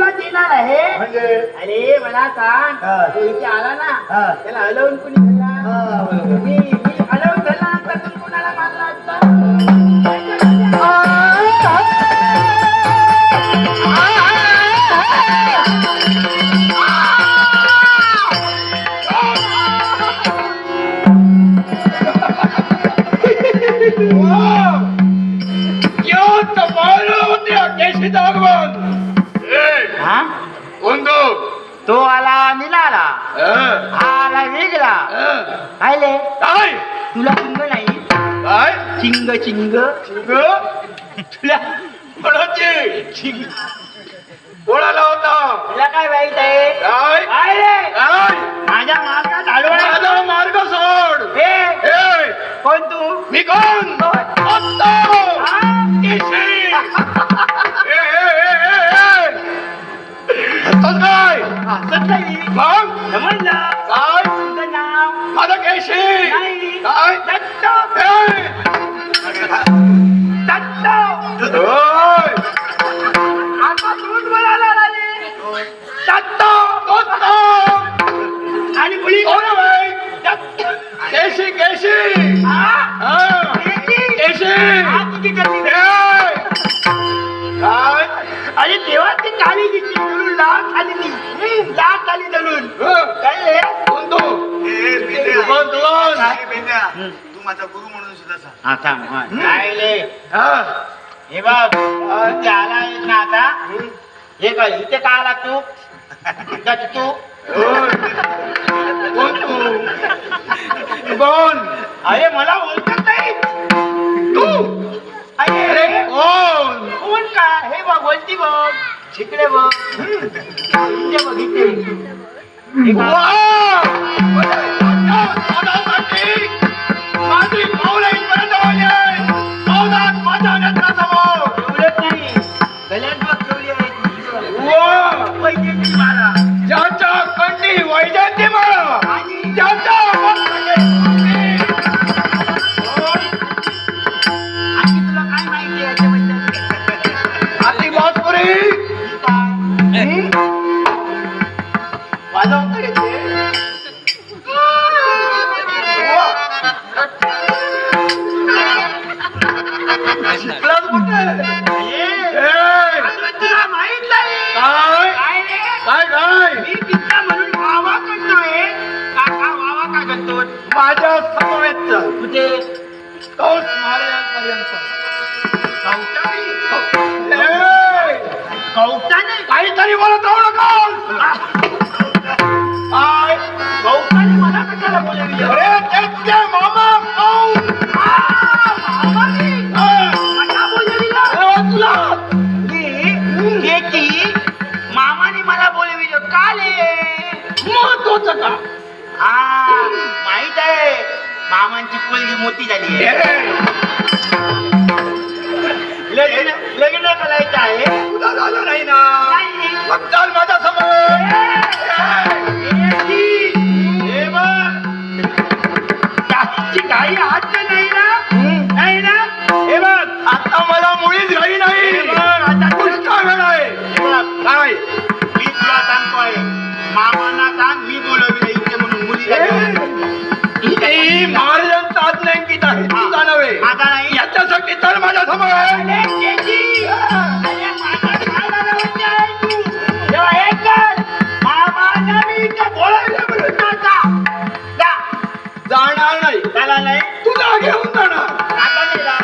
तुला देणार आहे म्हणजे अरे मला सांग हा. तो इथे आला ना. त्याला हलवून कुणी धरला हा, बरोबर. मी मी हलवून धरला नंतर तू कोणाला मारला असता क्यों संभालो त्या केशी दागवन हा? कोणतो तो? आला मिळाला हा. आला वेगळा काय ले काय? तुला चिंग नाही. काय? चिंग चिंग चिंग तुला कोणाची? चिंग कोणाला होता? तुला काय माहीत आहे? काय? काय? रे काय माझ्या मार्गात आडवळा माझा मार्ग सोड. हे ए कोण तू? मी कोण? आत्ता ए मग? काय? माझा केशी काय? ए! दत्त. कोण आहे बाई? केशी केशी! हा? केशी? हा. काय? अरे तेव्हा ती खाली घेतली दलून लाख खाली ती काय रे? कोण तू तू माझा गुरु म्हणून सुद्धा सांग. हा थांब हा. काय रे? हा. बघ तू आला आहेस ना आता. हे काय इथे का आला तू? तू? ओय. कोण तू? तू कोण? अरे मला ओळखत नाही. तू? अरे कोण? कोण का? हे बघ बोलती बघ. शिकडे बघ. बघ तुला माहीत नाही. काय? काय रे? काय काय? मी पित्ता म्हणून वावा करतोय काका वावा का करतो? माझ्या समवेतचं. कौस काहीतरी बोलत राहू नका. काय? मला कशाला बोलवली अरे त्याचे मामांची पोलगी मोठी झाली! लग्न लग्न करायचं आहे तुला झालं नाही ना नाही. मग जाणार नाही. झाला नाही. तुला घेऊन जाणार. आता मेला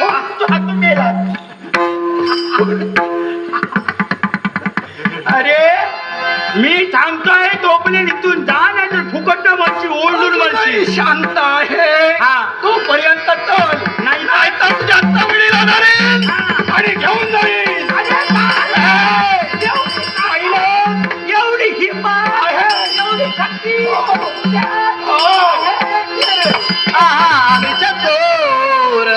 हो तू आता मेला अरे मी सांगतोय टोपले इथून जा नाही तर फुकट मच्छी ओढून अजूनही मच्छी शांत आहे. धरेन आणि घेऊन जाईन अरे ए! एवढी हिंमत एवढी शक्ती आम्ही चतुर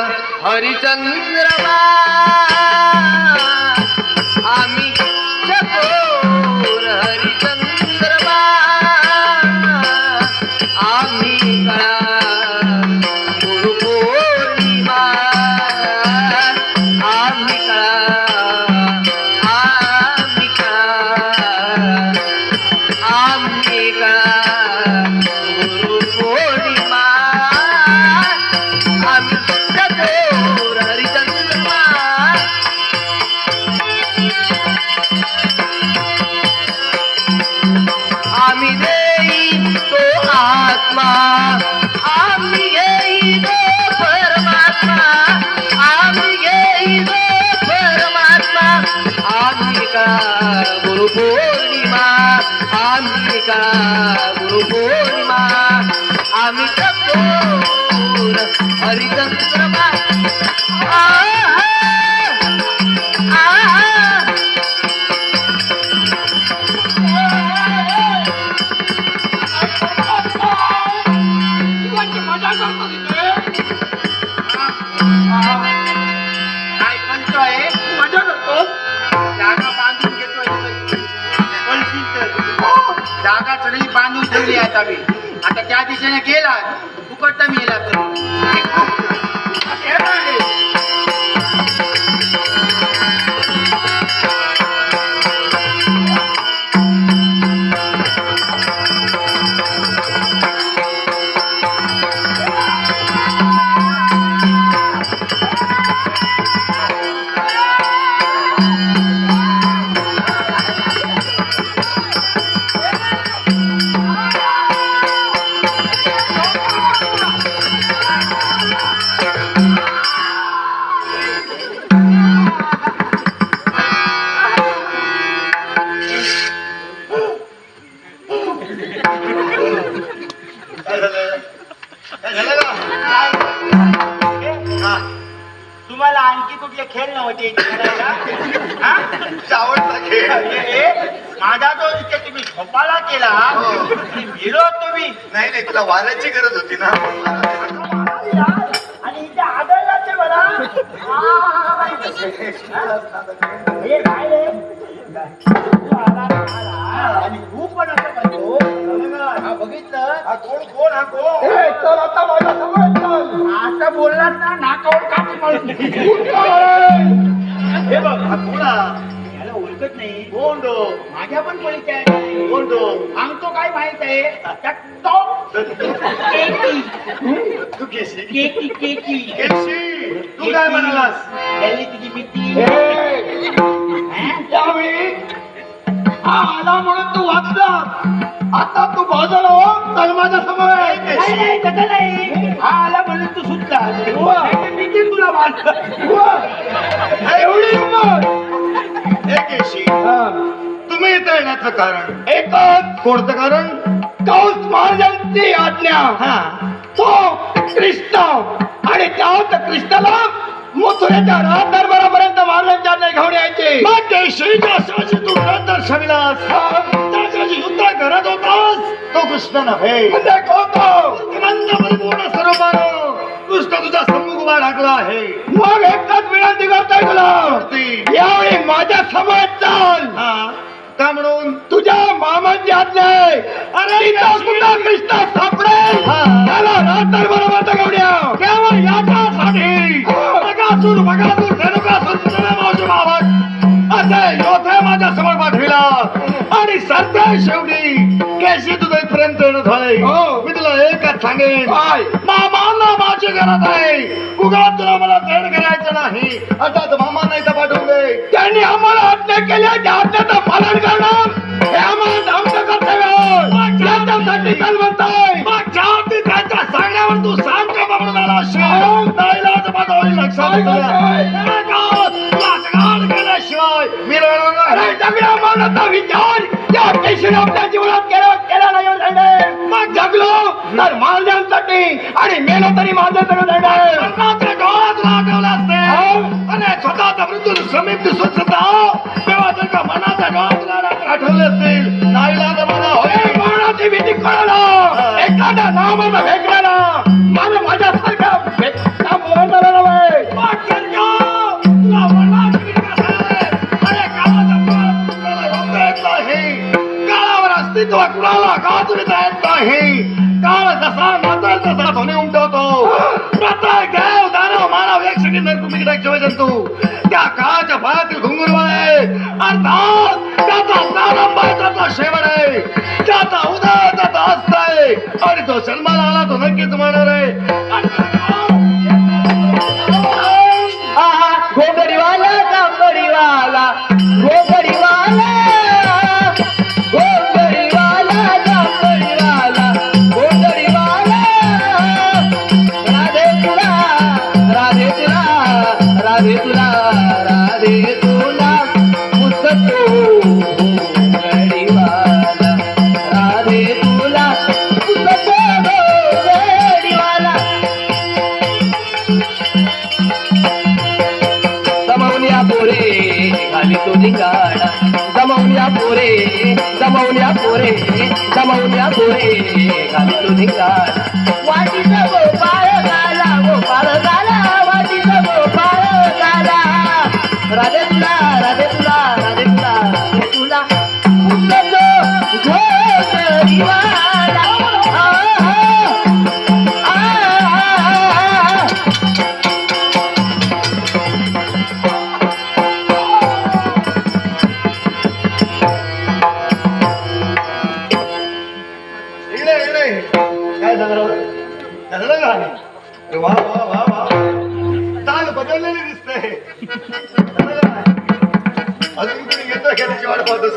हरिचंद्रमा గురు పూర్ణిమ అమిత హరితంత్రమా बांधून ठेवली आता मी आता त्या दिशेने गेला फुकटचा मी गेला नाही नाही तुला वाऱ्याची गरज होती ना. आणि इथे आदळला ते मला. हे काय रे? आणि तू पण असं करतो. हा बघितलं? हा कोण कोण हा कोण? चल आता माझ्यासमोर चल. आता बोललात ना नाकावर काठी मारून. हे बघ हा कोण हा याला ओळखत नाही. कोण माझ्या पण कोण सांगतो काय माहीत आहे? त्यात तो केकी. तू केशी केकी केकी. केशी तू काय म्हणालास? त्यांनी तिची हे, त्यावेळी हा आला म्हणून तू वाचला. आता तू बाजूला हो चल माझ्यासमोर नाही नाही तसं नाही. हा आला म्हणून तू सुटला. मी तुला मारलं. एवढी येण्याचं कारण? एकच. कोणतं कारण? कौस महाराजांची आज्ञा. हा. तो कृष्ण आणि त्यात कृष्णाला मथुरेच्या राज दरबारापर्यंत महाराजांच्या आज्ञा घेऊन यायचे. मग तू व्रत दर्शविलास त्याच्याशी युद्ध करत होतास. तो कृष्ण नव्हे. परिपूर्ण सरोवर कृष्ण तुझा सम्मुख उभा आहे. मग एकच विनंती करतोय तुला. यावेळी माझ्यासमोर चाल. हा. का म्हणून तुझ्या मामाची आज्ञा आहे अरे कुठं कृष्ण सापडेल हा. त्याला रात्र बरोबर केवळ याच्यासाठी. बगासूर बगासूर मावशी मावत आणि सध्या शेवटी केशी तुझं इथपर्यंत येणं झालंय. हो. मी तुला एकच सांगेन. काय? मामांना माझी गरज आहे. उगाच तुला मला तेढ करायचं नाही. अर्थात मामांना इथं पाठवून दे त्यांनी आम्हाला आज्ञा केल्या त्या आज्ञेचं पालन करणं हे आम्हाला आमचं कर्तव्य. याच्यासाठी काल म्हणताय त्याच्या सांगण्यावर तू सांग का नाईलाज माझा होईल लक्षात केल्याशिवाय मी राहणार अरे नाही मानवता विचार. या केशरी आपल्या जीवनात केला केला नाही हो. मग जगलो तर महाराजांसाठी आणि मेलो तरी महाराजांसाठी धडे. मरणाच्या डोळ्यात लागवलं असते. आणि स्वतःचा मृत्यू समीप दिसून सुद्धा तेव्हा जर का मनाच्या डोळ्यात लाडात आठवले असतील हे मरणाची भीती? एखाद्या नावाचा भेटलेला काळावर अस्तित्व कुणाला गाजविता येत नाही काळ जसा नाचल तसा ध्वनी उमटवतो. प्रत्येक देव दानव मानव एक सगळी नरकुमिक जंतू त्या काळाच्या भयातील आहे. अर्थात त्याचा प्रारंभ आहे त्याचा शेवट आहे. त्याचा उदय त्याचा अस्त आहे. आणि तो जन्माला आला तो नक्कीच म्हणणार आहे. पोरे जमवल्या पोरे घाली पोरे धिंगार वाटीचा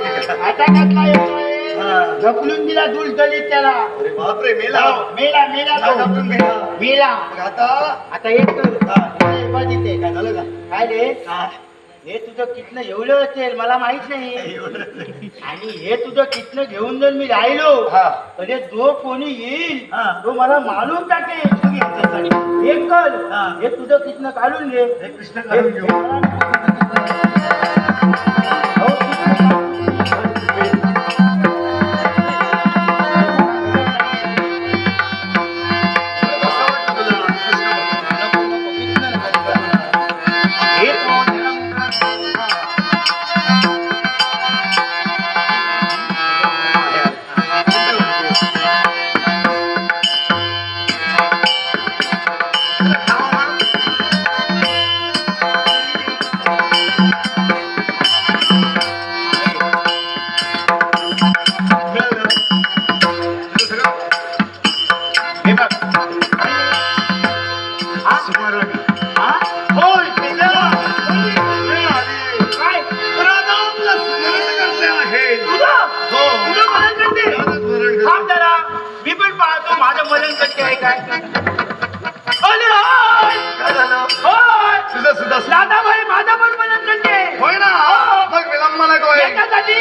आता कसला येतोय. हा. ढकलून दिला दूर दलित त्याला. अरे बापरे मेला. मेला मेला तो. ढकलून मेला मेला. मग आता? आता एक हा. हे बघ इथे. काय झालं का? काय रे? हा. हे तुझं कितनं एवढं असेल मला माहीत नाही. आणि हे तुझं कितनं घेऊन जर मी राहिलो हा. हे जो कोणी येईल हा. तो मला मालूम टाकेल. हे कर हा. हे तुझं कितनं काढून घे. हे कृष्ण काढून घेऊ हे- तू माझ्या मरण करते आहे काय? सुद्धा दादाबाई माझ्या पण मरण करते होय ना. हो! मग नको एकासाठी.